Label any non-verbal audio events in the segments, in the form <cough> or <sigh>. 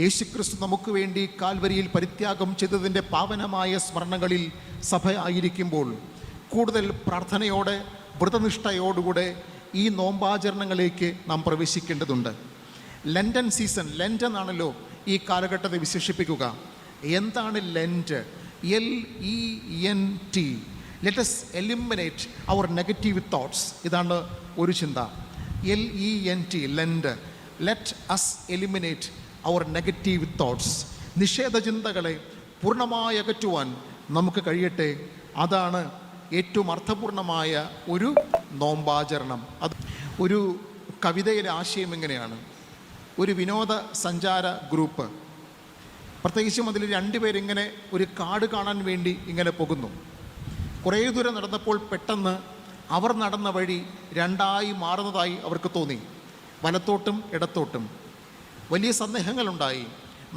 യേശുക്രിസ്തു നമുക്ക് വേണ്ടി കാൽവരിയിൽ പരിത്യാഗം ചെയ്തതിന്റെ പാവനമായ സ്മരണകളിൽ സഭ ആയിരിക്കുമ്പോൾ കൂടുതൽ പ്രാർത്ഥനയോടെ വ്രതനിഷ്ഠയോടുകൂടെ ഈ നോമ്പാചരണങ്ങളിലേക്ക് നാം പ്രവേശിക്കേണ്ടതുണ്ട്. ലണ്ടൻ സീസൺ ലെന്റ് ആണല്ലോ ഈ കാലഘട്ടത്തെ വിശേഷിപ്പിക്കുക. എന്താണ് Lent L E N T let's eliminate our negative thoughts ഇതാണ് ഒരു ചിന്ത. L E N T Lent let us eliminate our negative thoughts നിഷേധ ചിന്തകളെ പൂർണമായി അകറ്റുവാൻ നമുക്ക് കഴിയട്ടെ. അതാണ് ഏറ്റവും അർത്ഥപൂർണമായ ഒരു നോമ്പാചരണം. അത് ഒരു കവിതയിലെ ആശയം എങ്ങനെയാണ് ഒരു വിനോദ സഞ്ചാര ഗ്രൂപ്പ് പ്രത്യേകിച്ചും അതിൽ രണ്ടുപേരിങ്ങനെ ഒരു കാട് കാണാൻ വേണ്ടി ഇങ്ങനെ പോകുന്നു. കുറേ ദൂരം നടന്നപ്പോൾ പെട്ടെന്ന് അവർ നടന്ന വഴി രണ്ടായി മാറുന്നതായി അവർക്ക് തോന്നി. വലത്തോട്ടും ഇടത്തോട്ടും. വലിയ സന്ദേഹങ്ങളുണ്ടായി.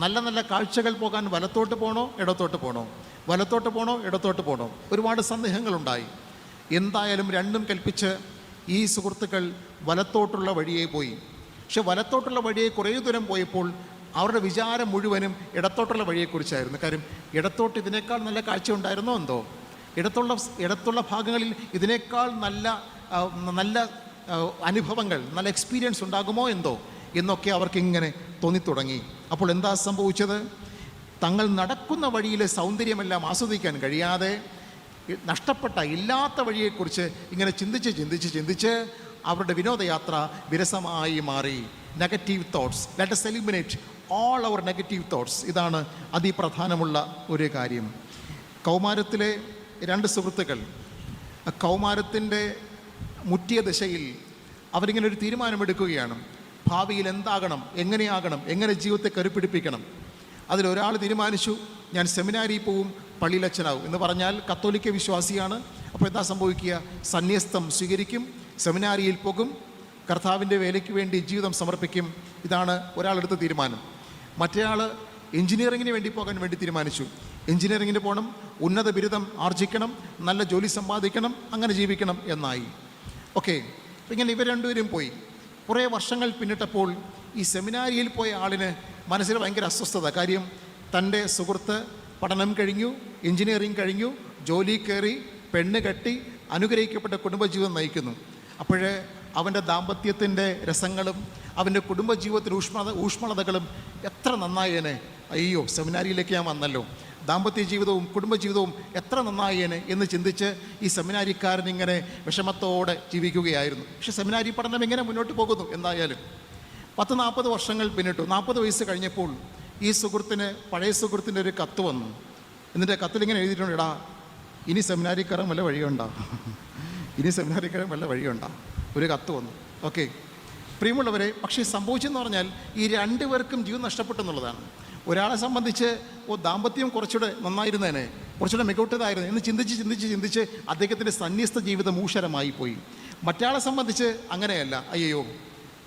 നല്ല നല്ല കാഴ്ചകൾ പോകാൻ വലത്തോട്ട് പോകണോ ഇടത്തോട്ട് പോകണോ വലത്തോട്ട് പോകണോ ഇടത്തോട്ട് പോകണോ ഒരുപാട് സന്ദേഹങ്ങളുണ്ടായി. എന്തായാലും രണ്ടും കൽപ്പിച്ച് ഈ സുഹൃത്തുക്കൾ വലത്തോട്ടുള്ള വഴിയെ പോയി. പക്ഷെ വലത്തോട്ടുള്ള വഴിയെ കുറേ ദൂരം പോയപ്പോൾ അവരുടെ വിചാരം മുഴുവനും ഇടത്തോട്ടുള്ള വഴിയെക്കുറിച്ചായിരുന്നു. കാര്യം ഇടത്തോട്ട് ഇതിനേക്കാൾ നല്ല കാഴ്ച ഉണ്ടായിരുന്നോ എന്തോ? ഇടത്തുള്ള ഇടത്തുള്ള ഭാഗങ്ങളിൽ ഇതിനേക്കാൾ നല്ല നല്ല അനുഭവങ്ങൾ നല്ല എക്സ്പീരിയൻസ് ഉണ്ടാകുമോ എന്തോ? എന്നൊക്കെ അവർക്ക് ഇങ്ങനെ തോന്നിത്തുടങ്ങി. അപ്പോൾ എന്താ സംഭവിച്ചത്? തങ്ങൾ നടക്കുന്ന വഴിയിലെ സൗന്ദര്യമെല്ലാം ആസ്വദിക്കാൻ കഴിയാതെ നഷ്ടപ്പെട്ട ഇല്ലാത്ത വഴിയെക്കുറിച്ച് ഇങ്ങനെ ചിന്തിച്ച് ചിന്തിച്ച് ചിന്തിച്ച് അവരുടെ വിനോദയാത്ര വിരസമായി മാറി. Negative thoughts let's eliminate all our negative thoughts ഇതാണ് അതിപ്രധാനമുള്ള ഒരു കാര്യം. കൗമാരത്തിലെ രണ്ട് സുഹൃത്തുക്കൾ കൗമാരത്തിന്റെ മുറ്റിയ ദിശയിൽ അവരിങ്ങനെ ഒരു തീരുമാനമെടുക്കുകയാണ്. ഭാവിയിൽ എന്താകണം എങ്ങനെയാകണം എങ്ങനെ ജീവിതത്തെ കരുപ്പിടിപ്പിക്കണം. അതിലൊരാൾ തീരുമാനിച്ചു ഞാൻ സെമിനാരിയിൽ പോവും പള്ളിയിലച്ഛനാവും എന്ന് പറഞ്ഞാൽ കത്തോലിക്ക വിശ്വാസിയാണ്. അപ്പോൾ എന്താ സംഭവിക്കുക? സന്യസ്തം സ്വീകരിക്കും സെമിനാരിയിൽ പോകും കർത്താവിന്റെ വേലയ്ക്ക് വേണ്ടി ജീവിതം സമർപ്പിക്കും. ഇതാണ് ഒരാളെടുത്ത തീരുമാനം. മറ്റേയാൾ എഞ്ചിനീയറിങ്ങിന് വേണ്ടി പോകാൻ വേണ്ടി തീരുമാനിച്ചു. എഞ്ചിനീയറിങ്ങിന് പോകണം ഉന്നത ബിരുദം ആർജിക്കണം നല്ല ജോലി സമ്പാദിക്കണം അങ്ങനെ ജീവിക്കണം എന്നായി. ഓക്കെ ഇങ്ങനെ ഇവർ രണ്ടുപേരും പോയി. കുറേ വർഷങ്ങൾ പിന്നിട്ടപ്പോൾ ഈ സെമിനാരിയിൽ പോയ ആളിന് മനസ്സിൽ ഭയങ്കര അസ്വസ്ഥത. കാര്യം തന്റെ സുഹൃത്ത് പഠനം കഴിഞ്ഞു എഞ്ചിനീയറിംഗ് കഴിഞ്ഞു ജോലി കയറി പെണ്ണ് കെട്ടി അനുഗ്രഹിക്കപ്പെട്ട കുടുംബജീവിതം നയിക്കുന്നു. അപ്പോഴേ അവന്റെ ദാമ്പത്യത്തിന്റെ രസങ്ങളും അവന്റെ കുടുംബജീവിതത്തിന്റെ ഊഷ്മളത ഊഷ്മളതകളും എത്ര നന്നായേനെ. അയ്യോ സെമിനാരിയിലേക്ക് ഞാൻ വന്നല്ലോ. ദാമ്പത്യ ജീവിതവും കുടുംബജീവിതവും എത്ര നന്നായേനെ എന്ന് ചിന്തിച്ച് ഈ സെമിനാരിക്കാരൻ ഇങ്ങനെ വിഷമത്തോടെ ജീവിക്കുകയായിരുന്നു. പക്ഷേ സെമിനാരി പഠനം എങ്ങനെ മുന്നോട്ട് പോകുന്നു എന്തായാലും? പത്ത് നാൽപ്പത് വർഷങ്ങൾ പിന്നിട്ടു. നാൽപ്പത് വയസ്സ് കഴിഞ്ഞപ്പോൾ ഈ സുഹൃത്തിന് പഴയ സുഹൃത്തിന്റെ ഒരു കത്ത് വന്നു. എന്നിട്ട് കത്തിൽ ഇങ്ങനെ എഴുതിയിട്ടുണ്ട് ഇടാ ഇനി സെമിനാരിക്കാരൻ വല്ല വഴിയുണ്ടോ <laughs> ഇനി സെമിനാരിക്കാരൻ വല്ല വഴിയുണ്ടോ ഒരു കത്ത് വന്നു. ഓക്കെ. പ്രിയമുള്ളവരെ പക്ഷേ സംഭവിച്ചെന്ന് പറഞ്ഞാൽ ഈ രണ്ടുപേർക്കും ജീവൻ നഷ്ടപ്പെട്ടു എന്നുള്ളതാണ്. ഒരാളെ സംബന്ധിച്ച് ഓ ദാമ്പത്യം കുറച്ചുകൂടെ നന്നായിരുന്നേനെ കുറച്ചുകൂടെ മികവുറ്റതായിരുന്നു എന്ന് ചിന്തിച്ച് ചിന്തിച്ച് ചിന്തിച്ച് അദ്ദേഹത്തിന്റെ സന്യസ്ത ജീവിതം ഊഷരമായി പോയി മറ്റാളെ സംബന്ധിച്ച് അങ്ങനെയല്ല അയ്യോ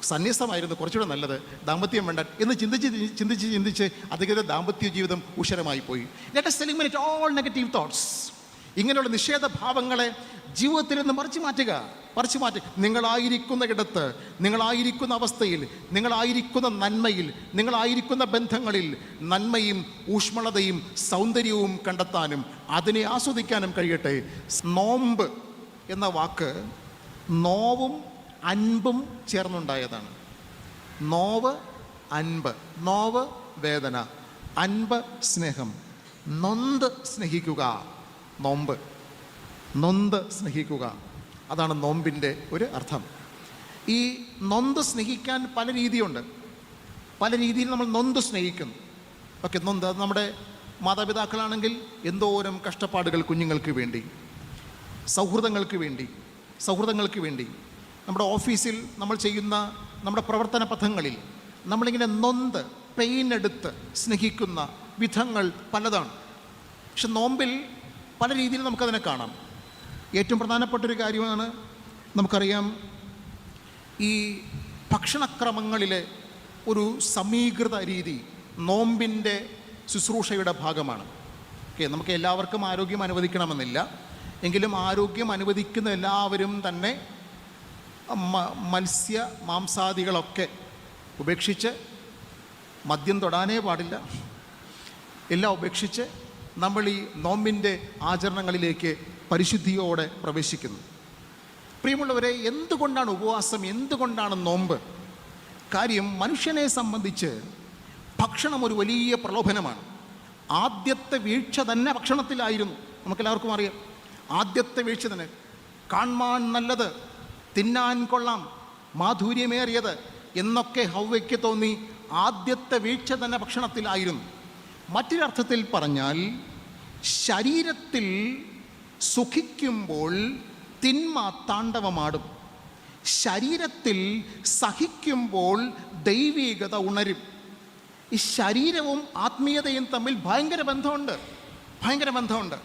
സന്യസ്തമായിരുന്നു കുറച്ചുകൂടെ നല്ലത് ദാമ്പത്യം വേണ്ട എന്ന് ചിന്തിച്ച് ചിന്തിച്ച് ചിന്തിച്ച് അദ്ദേഹത്തിന്റെ ദാമ്പത്യ ജീവിതം ഉഷരമായി പോയി let eliminate all negative thoughts ഇങ്ങനെയുള്ള നിഷേധ ഭാവങ്ങളെ ജീവിതത്തിൽ നിന്ന് മറിച്ചു മാറ്റുക മറിച്ചു മാറ്റുക നിങ്ങളായിരിക്കുന്ന ഇടത്ത് നിങ്ങളായിരിക്കുന്ന അവസ്ഥയിൽ നിങ്ങളായിരിക്കുന്ന നന്മയിൽ നിങ്ങളായിരിക്കുന്ന ബന്ധങ്ങളിൽ നന്മയും ഊഷ്മളതയും സൗന്ദര്യവും കണ്ടെത്താനും അതിനെ ആസ്വദിക്കാനും കഴിയട്ടെ. നോമ്പ് എന്ന വാക്ക് നോവും അൻപും ചേർന്നുണ്ടായതാണ്. നോവ് അൻപ് നോവ് വേദന അൻപ് സ്നേഹം. നൊന്ത് സ്നേഹിക്കുക. നോമ്പ്. നൊന്ത് സ്നേഹിക്കുക. അതാണ് നോമ്പിന്റെ ഒരു അർത്ഥം. ഈ നൊന്ത് സ്നേഹിക്കാൻ പല രീതിയുണ്ട്. പല രീതിയിൽ നമ്മൾ നൊന്ത് സ്നേഹിക്കുന്നു ഓക്കെ നൊന്ത്. അത് നമ്മുടെ മാതാപിതാക്കളാണെങ്കിൽ എന്തോരം കഷ്ടപ്പാടുകൾ കുഞ്ഞുങ്ങൾക്ക് വേണ്ടി സൗഹൃദങ്ങൾക്ക് വേണ്ടി സൗഹൃദങ്ങൾക്ക് വേണ്ടി. നമ്മുടെ ഓഫീസിൽ നമ്മൾ ചെയ്യുന്ന നമ്മുടെ പ്രവർത്തന പഥങ്ങളിൽ നമ്മളിങ്ങനെ നൊന്ത് പെയിൻ എടുത്ത് സ്നേഹിക്കുന്ന വിധങ്ങൾ പലതാണ്. പക്ഷെ നോമ്പിൽ പല രീതിയിൽ നമുക്കതിനെ കാണാം. ഏറ്റവും പ്രധാനപ്പെട്ട ഒരു കാര്യമാണ് നമുക്കറിയാം ഈ ഭക്ഷണക്രമങ്ങളിലെ ഒരു സമീകൃത രീതി നോമ്പിന്റെ ശുശ്രൂഷയുടെ ഭാഗമാണ്. ഓക്കെ നമുക്ക് എല്ലാവർക്കും ആരോഗ്യം അനുവദിക്കണമെന്നില്ല. എങ്കിലും ആരോഗ്യം അനുവദിക്കുന്ന എല്ലാവരും തന്നെ മത്സ്യ മാംസാദികളൊക്കെ ഉപേക്ഷിച്ച് മദ്യം തൊടാനേ പാടില്ല. എല്ലാം ഉപേക്ഷിച്ച് നമ്മൾ ഈ നോമ്പിന്റെ ആചരണങ്ങളിലേക്ക് പരിശുദ്ധിയോടെ പ്രവേശിക്കുന്നു. പ്രിയമുള്ളവരെ എന്തുകൊണ്ടാണ് ഉപവാസം? എന്തുകൊണ്ടാണ് നോമ്പ്? കാര്യം മനുഷ്യനെ സംബന്ധിച്ച് ഭക്ഷണം ഒരു വലിയ പ്രലോഭനമാണ്. ആദ്യത്തെ വീഴ്ച തന്നെ ഭക്ഷണത്തിലായിരുന്നു. നമുക്കെല്ലാവർക്കും അറിയാം. ആദ്യത്തെ വീഴ്ച തന്നെ. കാണാൻ നല്ലത് തിന്നാൻ കൊള്ളാം മാധുര്യമേറിയത് എന്നൊക്കെ ഹൗവയ്ക്ക് തോന്നി ആദ്യത്തെ വീഴ്ച തന്നെ ഭക്ഷണത്തിലായിരുന്നു. മറ്റൊരർത്ഥത്തിൽ പറഞ്ഞാൽ ശരീരത്തിൽ സുഖിക്കുമ്പോൾ തിന്മ താണ്ഡവമാടും ശരീരത്തിൽ സഹിക്കുമ്പോൾ ദൈവീകത ഉണരും. ഈ ശരീരവും ആത്മീയതയും തമ്മിൽ ഭയങ്കര ബന്ധമുണ്ട്. ഭയങ്കര ബന്ധമുണ്ട്.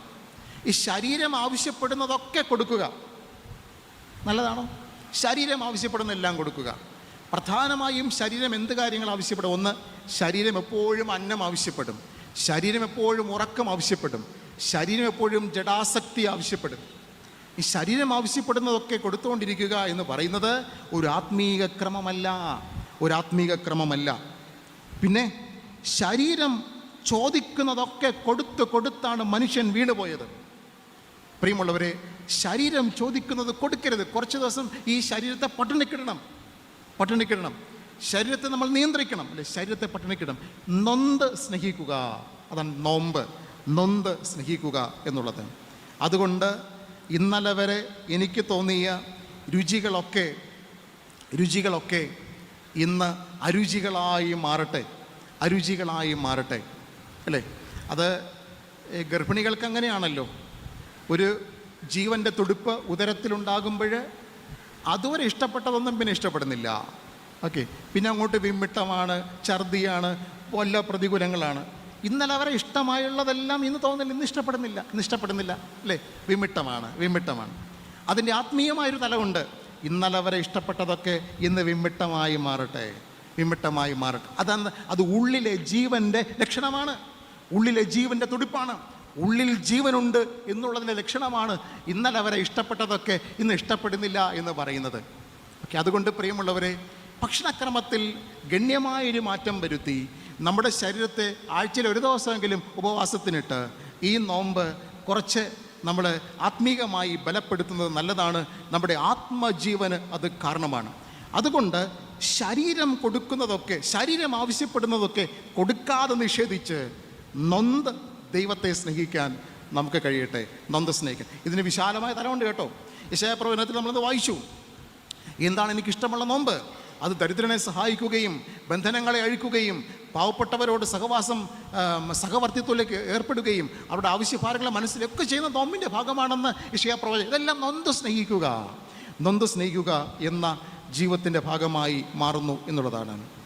ഈ ശരീരം ആവശ്യപ്പെടുന്നതൊക്കെ കൊടുക്കുക. നല്ലതാണോ? ശരീരം ആവശ്യപ്പെടുന്ന എല്ലാം കൊടുക്കുക. പ്രധാനമായും ശരീരം എന്ത് കാര്യങ്ങൾ ആവശ്യപ്പെടും? ഒന്ന് ശരീരം എപ്പോഴും അന്നം ആവശ്യപ്പെടും. ശരീരം എപ്പോഴും ഉറക്കം ആവശ്യപ്പെടും. ശരീരം എപ്പോഴും ജഡാസക്തി ആവശ്യപ്പെടും. ഈ ശരീരം ആവശ്യപ്പെടുന്നതൊക്കെ കൊടുത്തുകൊണ്ടിരിക്കുക എന്ന് പറയുന്നത് ഒരു ആത്മീക ക്രമമല്ല. ഒരു ആത്മീക ക്രമമല്ല. പിന്നെ ശരീരം ചോദിക്കുന്നതൊക്കെ കൊടുത്ത് കൊടുത്താണ് മനുഷ്യൻ വീണുപോയത്. പ്രിയമുള്ളവരെ ശരീരം ചോദിക്കുന്നത് കൊടുക്കരുത്. കുറച്ച് ദിവസം ഈ ശരീരത്തെ പട്ടിണിക്കിടണം. പട്ടിണിക്കിടണം. ശരീരത്തെ നമ്മൾ നിയന്ത്രിക്കണം. അല്ലെ? ശരീരത്തെ പട്ടിണിക്കിടണം നൊന്ത് സ്നേഹിക്കുക. അതാണ് നോമ്പ്. നൊന്ത് സ്നേഹിക്കുക എന്നുള്ളത്. അതുകൊണ്ട് ഇന്നലെ വരെ എനിക്ക് തോന്നിയ രുചികളൊക്കെ രുചികളൊക്കെ ഇന്ന് അരുചികളായി മാറട്ടെ. അരുചികളായി മാറട്ടെ. അല്ലേ? അത് ഗർഭിണികൾക്ക് അങ്ങനെയാണല്ലോ ഒരു ജീവന്റെ തുടുപ്പ് ഉദരത്തിലുണ്ടാകുമ്പോൾ അതുവരെ ഇഷ്ടപ്പെട്ടതൊന്നും പിന്നെ ഇഷ്ടപ്പെടുന്നില്ല. ഓക്കെ പിന്നെ അങ്ങോട്ട് വിമ്മിട്ടമാണ് ഛർദിയാണ് വല്ല പ്രതികൂലങ്ങളാണ്. ഇന്നലെ അവരെ ഇഷ്ടമായുള്ളതെല്ലാം ഇന്ന് തോന്നുന്നില്ല ഇന്ന് ഇഷ്ടപ്പെടുന്നില്ല ഇന്ന് ഇഷ്ടപ്പെടുന്നില്ല. അല്ലേ? വിമിട്ടമാണ് വിമിട്ടമാണ് അതിന്റെ ആത്മീയമായൊരു തലമുണ്ട്. ഇന്നലെ അവരെ ഇഷ്ടപ്പെട്ടതൊക്കെ ഇന്ന് വിമ്മിട്ടമായി മാറട്ടെ വിമ്മിട്ടമായി മാറട്ടെ. അതാണ് അത് ഉള്ളിലെ ജീവന്റെ ലക്ഷണമാണ്. ഉള്ളിലെ ജീവന്റെ തുടിപ്പാണ്. ഉള്ളിൽ ജീവനുണ്ട് എന്നുള്ളതിന്റെ ലക്ഷണമാണ് ഇന്നലെ അവരെ ഇഷ്ടപ്പെട്ടതൊക്കെ ഇന്ന് ഇഷ്ടപ്പെടുന്നില്ല എന്ന് പറയുന്നത്. ഓക്കെ അതുകൊണ്ട് പ്രിയമുള്ളവരെ ഭക്ഷണക്രമത്തിൽ ഗണ്യമായൊരു മാറ്റം വരുത്തി നമ്മുടെ ശരീരത്തെ ആഴ്ചയിൽ ഒരു ദിവസമെങ്കിലും ഉപവാസത്തിനിട്ട് ഈ നോമ്പ് കുറച്ച് നമ്മൾ ആത്മീകമായി ബലപ്പെടുത്തുന്നത് നല്ലതാണ്. നമ്മുടെ ആത്മജീവന് അത് കാരണമാണ്. അതുകൊണ്ട് ശരീരം കൊടുക്കുന്നതൊക്കെ ശരീരം ആവശ്യപ്പെടുന്നതൊക്കെ കൊടുക്കാതെ നിഷേധിച്ച് നൊന്ത് ദൈവത്തെ സ്നേഹിക്കാൻ നമുക്ക് കഴിയട്ടെ. നൊന്ത് സ്നേഹിക്കാൻ. ഇതിന് വിശാലമായ തലമുണ്ട് കേട്ടോ. യശയപ്രവചനത്തിൽ നമ്മളത് വായിച്ചു. എന്താണ് എനിക്കിഷ്ടമുള്ള നോമ്പ്? അത് ദരിദ്രനെ സഹായിക്കുകയും ബന്ധനങ്ങളെ അഴിക്കുകയും പാവപ്പെട്ടവരോട് സഹവാസം സഹവർത്തിത്വത്തിലേക്ക് ഏർപ്പെടുകയും അവരുടെ ആവശ്യഭാരങ്ങളെ മനസ്സിലൊക്കെ ചെയ്യുന്ന നോമ്പിന്റെ ഭാഗമാണെന്ന് ഇഷയപ്രവചനം ഇതെല്ലാം നൊന്ത് സ്നേഹിക്കുക. നൊന്ത് സ്നേഹിക്കുക എന്ന ജീവിതത്തിന്റെ ഭാഗമായി മാറുന്നു എന്നുള്ളതാണ്.